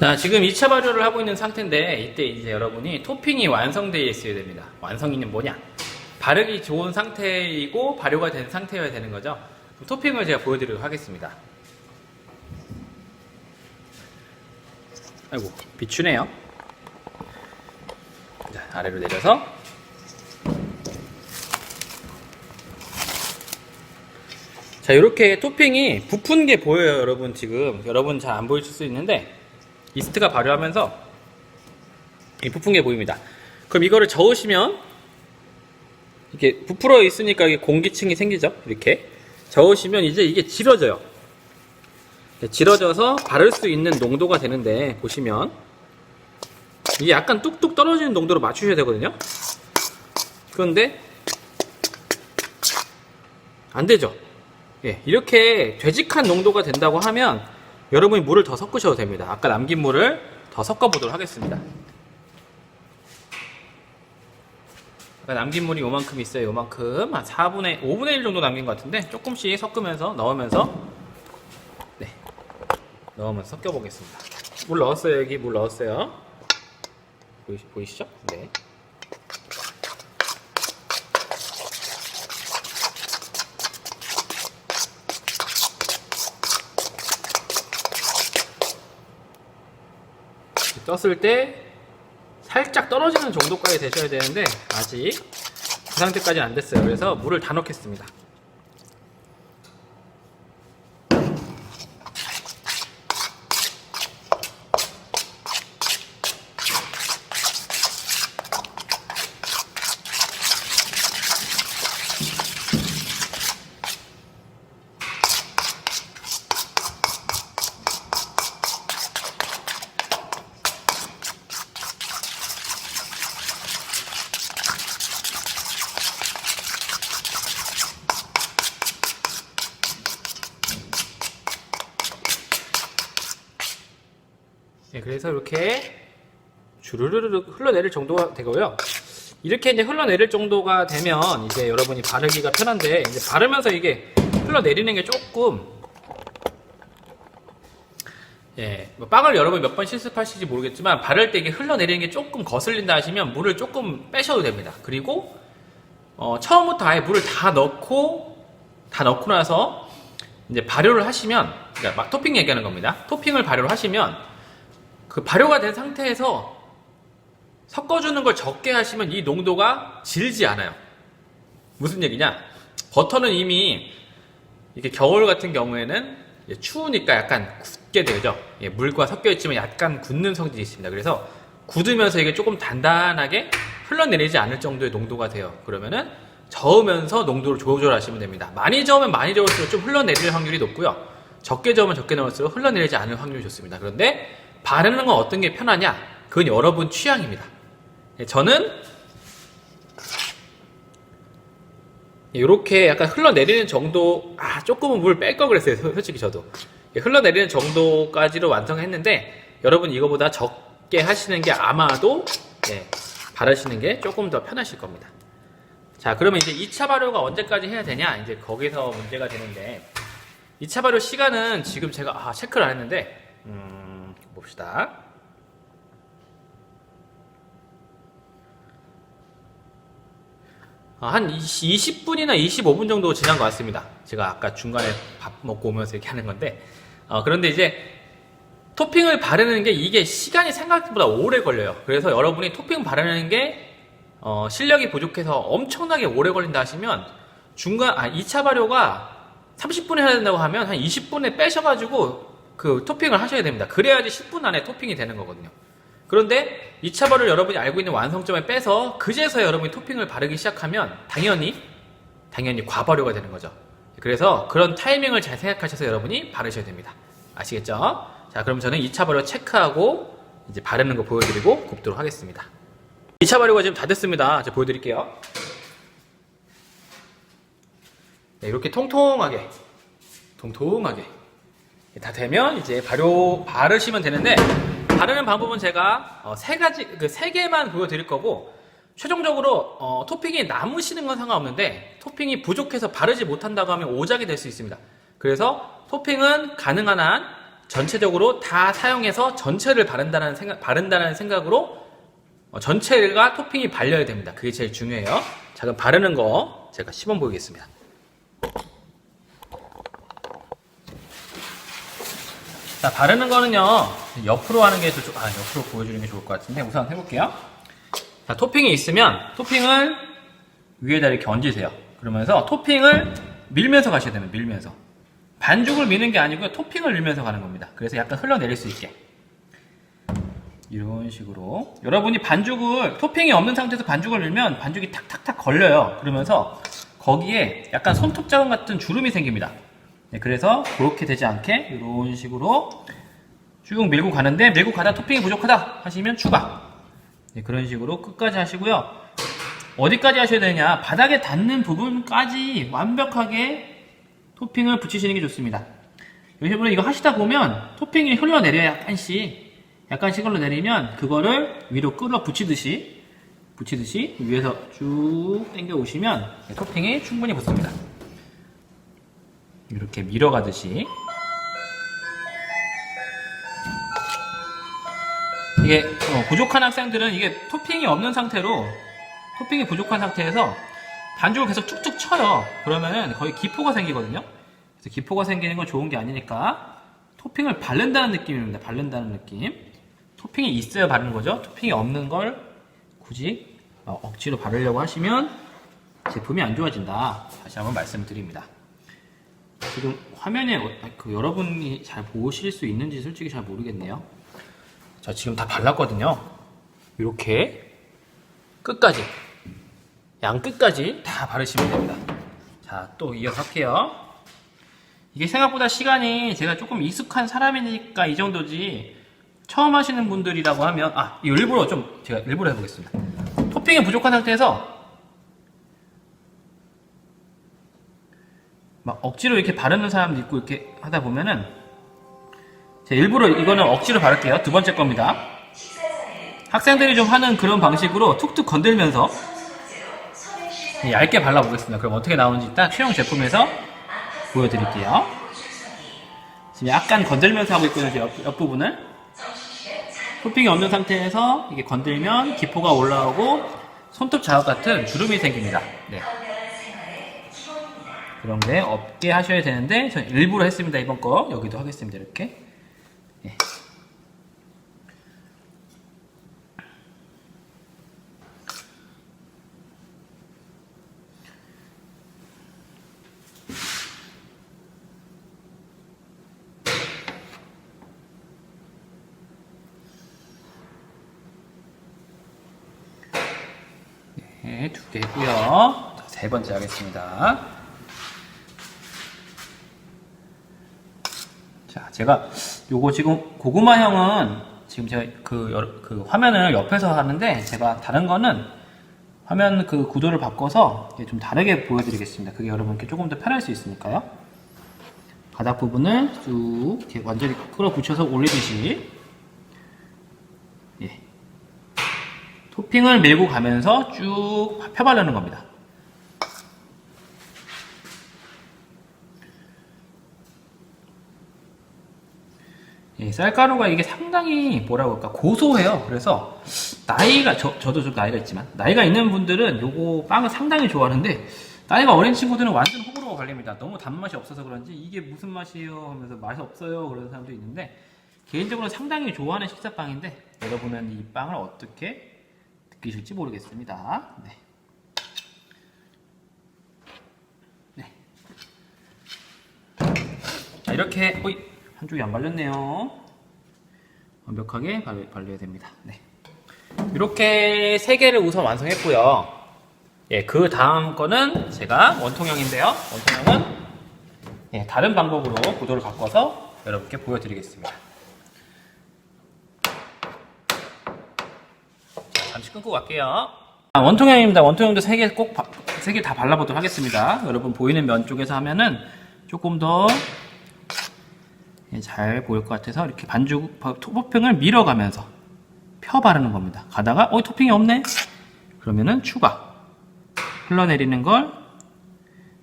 자, 지금 2차 발효를 하고 있는 상태인데 이때 이제 여러분이 토핑이 완성되어 있어야 됩니다. 완성이는 뭐냐? 바르기 좋은 상태이고 발효가 된 상태여야 되는 거죠. 토핑을 제가 보여드리도록 하겠습니다. 아이고 비추네요. 자, 아래로 내려서 자, 이렇게 토핑이 부푼 게 보여요, 여러분. 지금 여러분 잘 안 보이실 수 있는데 이스트가 발효하면서 이 부푼 게 보입니다. 그럼 이거를 저으시면 이렇게 부풀어 있으니까 공기층이 생기죠. 이렇게 저으시면 이제 이게 질어져요. 질어져서 바를 수 있는 농도가 되는데 보시면 이게 약간 뚝뚝 떨어지는 농도로 맞추셔야 되거든요. 그런데 안 되죠. 예, 이렇게 되직한 농도가 된다고 하면 여러분이 물을 더 섞으셔도 됩니다. 아까 남긴 물을 더 섞어 보도록 하겠습니다. 아까 남긴 물이 요만큼 있어요. 요만큼 한 4분의 5분의 1 정도 남긴 것 같은데 조금씩 섞으면서 넣으면서 네 넣으면서 섞여 보겠습니다. 물 넣었어요. 여기 물 넣었어요. 보이, 보이시죠? 네. 떴을 때 살짝 떨어지는 정도까지 되셔야 되는데 아직 그 상태까지는 안 됐어요. 그래서 물을 다 넣겠습니다. 네, 그래서 이렇게 주르르르 흘러내릴 정도가 되고요. 이렇게 이제 흘러내릴 정도가 되면 이제 여러분이 바르기가 편한데 이제 바르면서 이게 흘러내리는 게 조금 예, 뭐 빵을 여러분 몇 번 실습하실지 모르겠지만 바를 때 이게 흘러내리는 게 조금 거슬린다 하시면 물을 조금 빼셔도 됩니다. 그리고 어, 처음부터 아예 물을 다 넣고 다 넣고 나서 이제 발효를 하시면 그러니까 막 토핑 얘기하는 겁니다. 토핑을 발효를 하시면 그 발효가 된 상태에서 섞어주는 걸 적게 하시면 이 농도가 질지 않아요. 무슨 얘기냐? 버터는 이미 이게 겨울 같은 경우에는 추우니까 약간 굳게 되죠. 예, 물과 섞여 있지만 약간 굳는 성질이 있습니다. 그래서 굳으면서 이게 조금 단단하게 흘러내리지 않을 정도의 농도가 돼요. 그러면은 저으면서 농도를 조절하시면 됩니다. 많이 저으면 많이 저을수록 좀 흘러내릴 확률이 높고요. 적게 저으면 적게 넣을수록 흘러내리지 않을 확률이 좋습니다. 그런데 바르는 건 어떤 게 편하냐? 그건 여러분 취향입니다. 예, 저는 이렇게 약간 흘러내리는 정도, 아, 조금은 물뺄걸 그랬어요. 소- 솔직히 저도. 예, 흘러내리는 정도까지로 완성했는데, 여러분 이거보다 적게 하시는 게 아마도, 예, 바르시는 게 조금 더 편하실 겁니다. 자, 그러면 이제 2차 발효가 언제까지 해야 되냐? 이제 거기서 문제가 되는데, 2차 발효 시간은 지금 제가, 아, 체크를 안 했는데, 음, 봅시다. 아, 한 20, 분이나 25분 정도 지난 것 같습니다. 제가 아까 중간에 밥 먹고 오면서 이렇게 하는 건데, 어, 그런데 이제 토핑을 바르는 게 이게 시간이 생각보다 오래 걸려요. 그래서 여러분이 토핑 바르는 게 어, 실력이 부족해서 엄청나게 오래 걸린다 하시면 중간, 아, 2차 발효가 30분에 해야 된다고 하면 한 20분에 빼셔가지고 그 토핑을 하셔야 됩니다. 그래야지 10분 안에 토핑이 되는 거거든요. 그런데 2차 발효를 여러분이 알고 있는 완성점에 빼서 그제서 여러분이 토핑을 바르기 시작하면 당연히 당연히 과발효가 되는 거죠. 그래서 그런 타이밍을 잘 생각하셔서 여러분이 바르셔야 됩니다. 아시겠죠? 자, 그럼 저는 2차 발효 체크하고 이제 바르는 거 보여드리고 굽도록 하겠습니다. 2차 발효가 지금 다 됐습니다. 제가 보여드릴게요. 네, 이렇게 통통하게, 통통하게 다 되면 이제 발효 바르시면 되는데 바르는 방법은 제가 어, 세 가지 그 세 개만 보여드릴 거고 최종적으로 어, 토핑이 남으시는 건 상관없는데 토핑이 부족해서 바르지 못한다고 하면 오작이 될 수 있습니다. 그래서 토핑은 가능한 한 전체적으로 다 사용해서 전체를 바른다는 생각, 바른다는 생각으로 어, 전체가 토핑이 발려야 됩니다. 그게 제일 중요해요. 자, 그럼 바르는 거 제가 시범 보이겠습니다. 자, 바르는 거는요, 옆으로 하는 게 더, 좋- 아, 옆으로 보여주는 게 좋을 것 같은데, 우선 해볼게요. 자, 토핑이 있으면, 토핑을 위에다 이렇게 얹으세요. 그러면서 토핑을 밀면서 가셔야 됩니다, 밀면서. 반죽을 미는 게 아니고요, 토핑을 밀면서 가는 겁니다. 그래서 약간 흘러내릴 수 있게. 이런 식으로. 여러분이 반죽을, 토핑이 없는 상태에서 반죽을 밀면 반죽이 탁탁탁 걸려요. 그러면서 거기에 약간 손톱 자국 같은 주름이 생깁니다. 네, 그래서 그렇게 되지 않게 이런 식으로 쭉 밀고 가는데 밀고 가다 토핑이 부족하다 하시면 추가. 네, 그런 식으로 끝까지 하시고요. 어디까지 하셔야 되냐? 바닥에 닿는 부분까지 완벽하게 토핑을 붙이시는 게 좋습니다. 여러분 이거 하시다 보면 토핑이 흘러내려야 약간씩 약간씩 흘러내리면 그거를 위로 끌어 붙이듯이 붙이듯이 위에서 쭉 당겨 오시면 토핑이 충분히 붙습니다. 이렇게 밀어가듯이 이게 어, 부족한 학생들은 이게 토핑이 없는 상태로 토핑이 부족한 상태에서 반죽을 계속 툭툭 쳐요. 그러면은 거의 기포가 생기거든요. 그래서 기포가 생기는 건 좋은 게 아니니까 토핑을 바른다는 느낌입니다. 바른다는 느낌. 토핑이 있어야 바르는 거죠. 토핑이 없는 걸 굳이 어, 억지로 바르려고 하시면 제품이 안 좋아진다. 다시 한번 말씀드립니다. 지금 화면에 어- 그 여러분이 잘 보실 수 있는지 솔직히 잘 모르겠네요. 자, 지금 다 발랐거든요. 이렇게 끝까지 양 끝까지 다 바르시면 됩니다. 자, 또 이어서 할게요. 이게 생각보다 시간이 제가 조금 익숙한 사람이니까 이 정도지 처음 하시는 분들이라고 하면 아, 이거 일부러 좀 제가 일부러 해보겠습니다. 토핑이 부족한 상태에서 막 억지로 이렇게 바르는 사람도 있고 이렇게 하다 보면은 제가 일부러 이거는 억지로 바를게요. 두 번째 겁니다. 학생들이 좀 하는 그런 방식으로 툭툭 건들면서 얇게 발라보겠습니다. 그럼 어떻게 나오는지 일단 최종 제품에서 보여드릴게요. 지금 약간 건들면서 하고 있거든요. 옆, 옆부분을. 토핑이 없는 상태에서 이게 건들면 기포가 올라오고 손톱 자국 같은 주름이 생깁니다. 네. 그런 게 없게 하셔야 되는데 전 일부러 했습니다. 이번 거 여기도 하겠습니다. 이렇게. 네. 네, 두개 했고요. 자, 세 번째 하겠습니다. 자, 제가 요거 지금 고구마형은 지금 제가 그, 여- 그 화면을 옆에서 하는데 제가 다른 거는 화면 그 구도를 바꿔서 좀 다르게 보여드리겠습니다. 그게 여러분께 조금 더 편할 수 있으니까요. 바닥 부분을 쭉 이렇게 완전히 끌어붙여서 올리듯이 예. 토핑을 밀고 가면서 쭉 펴바르는 겁니다. 예, 쌀가루가 이게 상당히 뭐라고 할까 고소해요. 그래서 나이가 저, 저도 좀 나이가 있지만 나이가 있는 분들은 요거 빵을 상당히 좋아하는데 나이가 어린 친구들은 완전 호불호가 갈립니다. 너무 단맛이 없어서 그런지 이게 무슨 맛이에요 하면서 맛이 없어요 그런 사람도 있는데 개인적으로 상당히 좋아하는 식사빵인데 여러분은 이 빵을 어떻게 느끼실지 모르겠습니다. 네. 네. 자, 이렇게 어이, 한쪽이 안 발렸네요. 완벽하게 발, 발려야 됩니다. 네. 이렇게 세 개를 우선 완성했고요. 예, 그 다음 거는 제가 원통형인데요. 원통형은 예, 다른 방법으로 구도를 바꿔서 여러분께 보여드리겠습니다. 자, 잠시 끊고 갈게요. 아, 원통형입니다. 원통형도 세 개 꼭, 세 개 다 발라보도록 하겠습니다. 여러분 보이는 면 쪽에서 하면은 조금 더 예, 잘 보일 것 같아서 이렇게 반죽 토핑을 밀어가면서 펴 바르는 겁니다. 가다가 어 토핑이 없네. 그러면은 추가 흘러내리는 걸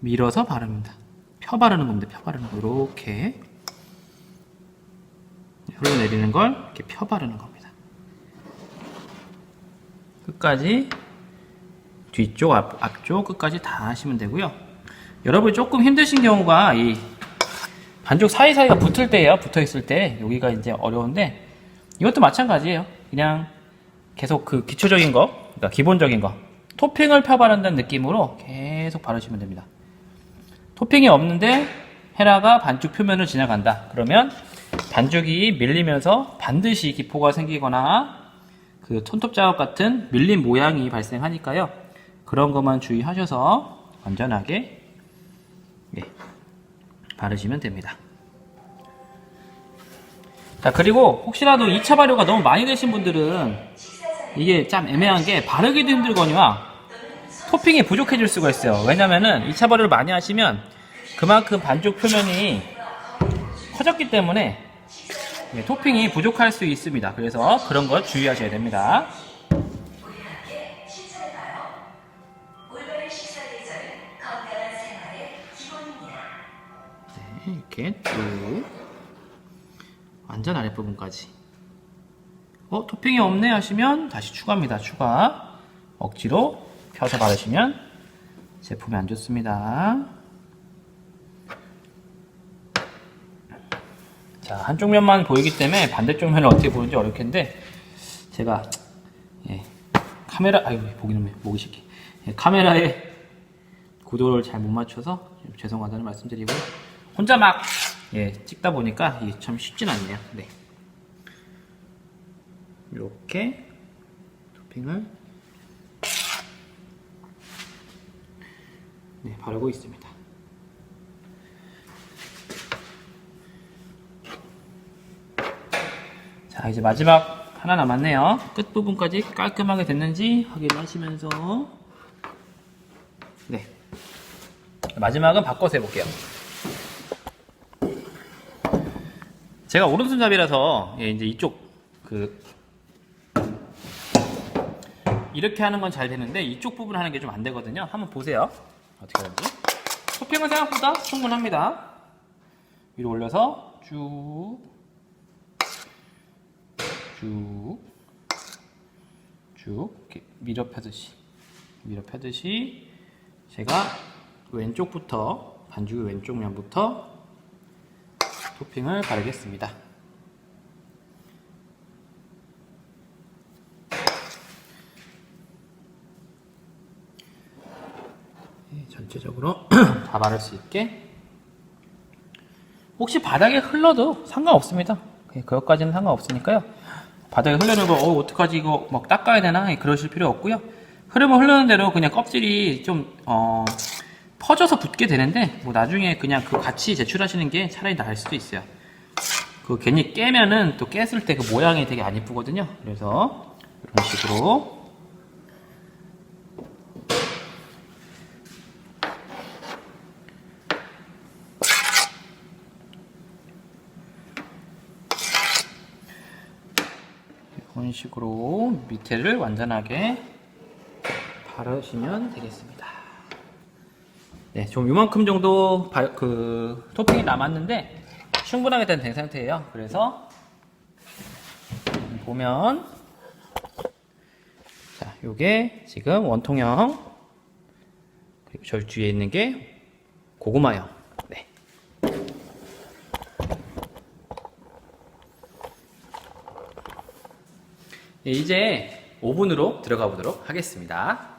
밀어서 바릅니다. 펴 바르는 겁니다. 펴 바르는 거 이렇게 흘러내리는 걸 이렇게 펴 바르는 겁니다. 끝까지 뒤쪽, 앞, 앞쪽 끝까지 다 하시면 되고요. 여러분 조금 힘드신 경우가 이 반죽 사이사이가 붙을 때예요. 붙어 있을 때 여기가 이제 어려운데 이것도 마찬가지예요. 그냥 계속 그 기초적인 거, 그러니까 기본적인 거 토핑을 펴 바른다는 느낌으로 계속 바르시면 됩니다. 토핑이 없는데 헤라가 반죽 표면을 지나간다. 그러면 반죽이 밀리면서 반드시 기포가 생기거나 그 손톱 자국 같은 밀린 모양이 발생하니까요. 그런 것만 주의하셔서 안전하게 예, 바르시면 됩니다. 자, 그리고 혹시라도 2차 발효가 너무 많이 되신 분들은 이게 참 애매한 게 바르기도 힘들거니와 토핑이 부족해질 수가 있어요. 왜냐면은 2차 발효를 많이 하시면 그만큼 반죽 표면이 커졌기 때문에 예, 토핑이 부족할 수 있습니다. 그래서 그런 거 주의하셔야 됩니다. 이렇게 쭉. 완전 아랫 부분까지. 어 토핑이 없네 하시면 다시 추가합니다. 추가. 억지로 펴서 바르시면 제품이 안 좋습니다. 자 한쪽 면만 보이기 때문에 반대쪽 면을 어떻게 보는지 어렵겠는데 제가 예, 카메라 아유 보기는 왜 보기 쉽게. 예, 카메라에 구도를 잘 못 맞춰서 좀 죄송하다는 말씀드리고 혼자 막 예, 찍다 보니까 이게 참 쉽진 않네요. 네. 이렇게 토핑을 네, 바르고 있습니다. 자, 이제 마지막 하나 남았네요. 끝 부분까지 깔끔하게 됐는지 확인하시면서 네. 마지막은 바꿔서 해볼게요. 제가 오른손잡이라서 예, 이제 이쪽 그 이렇게 하는 건 잘 되는데 이쪽 부분 하는 게 좀 안 되거든요. 한번 보세요. 어떻게 하는지. 토핑은 생각보다 충분합니다. 위로 올려서 쭉, 쭉, 쭉 이렇게 밀어 펴듯이 밀어 펴듯이 제가 왼쪽부터 반죽의 왼쪽 면부터 토핑을 바르겠습니다. 네, 전체적으로 다 바를 수 있게 혹시 바닥에 흘러도 상관없습니다. 네, 그것까지는 상관없으니까요. 바닥에 흐르는 거, 어, 어떡하지, 이거 막 닦아야 되나? 네, 그러실 필요 없고요. 흐르면 흐르는 대로 그냥 껍질이 좀, 어, 퍼져서 붙게 되는데, 뭐 나중에 그냥 그 같이 제출하시는 게 차라리 나을 수도 있어요. 그 괜히 깨면은 또 깼을 때 그 모양이 되게 안 이쁘거든요. 그래서 이런 식으로 이런 식으로 밑에를 완전하게 바르시면 되겠습니다. 네, 좀 요만큼 정도 바- 그 토핑이 남았는데 충분하게 된, 된 상태예요. 그래서 보면 자, 요게 지금 원통형 그리고 저 뒤에 있는 게 고구마형. 네. 예, 이제 오븐으로 들어가 보도록 하겠습니다.